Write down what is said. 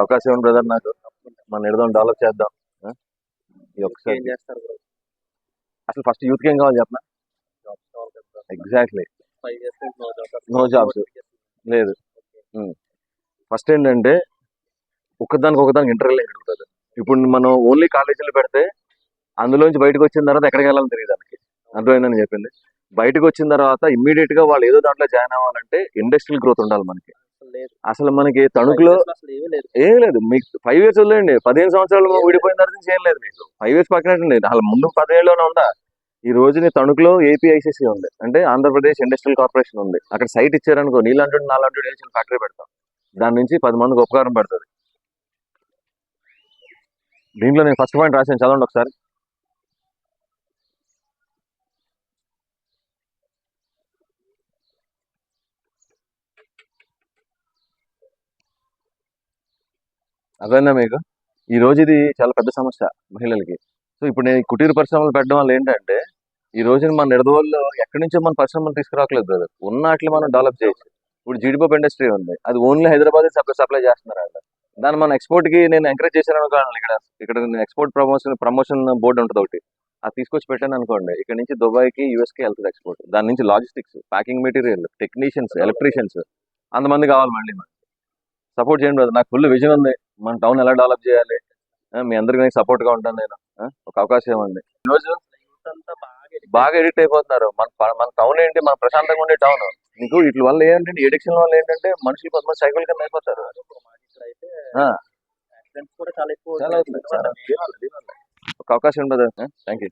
అవకాశం ఇవ్వండి బ్రదర్ నాకు? మన నిడదాం డెవలప్ చేద్దాం. ఏం చేస్తారు అసలు ఫస్ట్ యూత్కి ఏం కావాలి చెప్పనా? Exactly no job No jobs. లేదు. ఫస్ట్ ఏంటంటే ఒకదానికి ఒకదానికి ఇంటర్వ్యూ ఉంటుంది. ఇప్పుడు మనం ఓన్లీ కాలేజీలు పెడితే అందులోంచి బయటకు వచ్చిన తర్వాత ఎక్కడికి వెళ్ళాలని తెలియదు దానికి. అర్థమైందని చెప్పింది? బయటకు వచ్చిన తర్వాత ఇమ్మీడియట్గా వాళ్ళు ఏదో దాంట్లో జాయిన్ అవ్వాలంటే ఇండస్ట్రియల్ గ్రోత్ ఉండాలి మనకి. అసలు మనకి తణుకులో ఏం లేదు. మీకు ఫైవ్ ఇయర్స్ వదిలేండి పదిహేను సంవత్సరాలు విడిపోయిన తర్వాత నుంచి ఏం లేదు మీకు. ఫైవ్ ఇయర్స్ పక్కన లేదు అసలు ముందు పదేళ్ళలోనే ఉందా? ఈ రోజు నీ తణుకులో ఏపీఐసిసి ఉంది. అంటే ఆంధ్రప్రదేశ్ ఇండస్ట్రియల్ కార్పొరేషన్ ఉంది. అక్కడ సైట్ ఇచ్చారనుకో నీలాంటి నాలాంటి వేసిన ఫ్యాక్టరీ పెడతాం. దాని నుంచి పది మందికి ఉపకారం పడుతుంది. దీంట్లో నేను ఫస్ట్ పాయింట్ రాశాను. చదవండి ఒకసారి. అర్థమైందా మీకు? ఈ రోజు ఇది చాలా పెద్ద సమస్య మహిళలకి. సో ఇప్పుడు నేను కుటీర పరిశ్రమలు పెట్టడం వల్ల ఏంటంటే ఈ రోజున మన నిడదవోళ్ళు ఎక్కడి నుంచో మన పరిశ్రమలు తీసుకురావట్లేదు బ్రదర్ ఉన్నట్లు మనం డెవలప్ చేయొచ్చు. ఇప్పుడు జీడిపప్పు ఇండస్ట్రీ ఉంది. అది ఓన్లీ హైదరాబాద్ సప్లై సప్లై చేస్తున్నారు అక్కడ దాన్ని మన ఎక్స్పోర్ట్కి నేను ఎంకరేజ్ చేశాను అనుకోండి ఇక్కడ. ఇక్కడ ఎక్స్పోర్ట్ ప్రమోషన్ ప్రమోషన్ బోర్డు ఉంటుంది ఒకటి. అది తీసుకొచ్చి పెట్టాను అనుకోండి. ఇక్కడ నుంచి దుబాయ్కి కి వెళ్తుంది ఎక్స్పోర్ట్ దాని నుంచి logistics packing material technicians electricians అంతమంది కావాలి మళ్ళీ సపోర్ట్ చేయండి నాకు ఫుల్ విజన్ ఉంది. మన టౌన్ ఎలా డెవలప్ చేయాలి? మీ అందరికి నేను సపోర్ట్గా ఉంటాను నేను. ఒక అవకాశం ఇవ్వండి. ఈ రోజు యూత్ అంతా బాగా ఎడిక్ట్ అయిపోతున్నారు. మన మన టౌన్ ఏంటి? మన ప్రశాంతంగా ఉండే టౌన్ నీకు వీటి వల్ల ఏంటంటే ఎడిక్షన్ వల్ల ఏంటంటే మనుషులు కొంతమంది సైకిల్ కింద అయిపోతారు. మాకు చాలా ఎక్కువ. ఒక అవకాశం ఉండదు. Thank you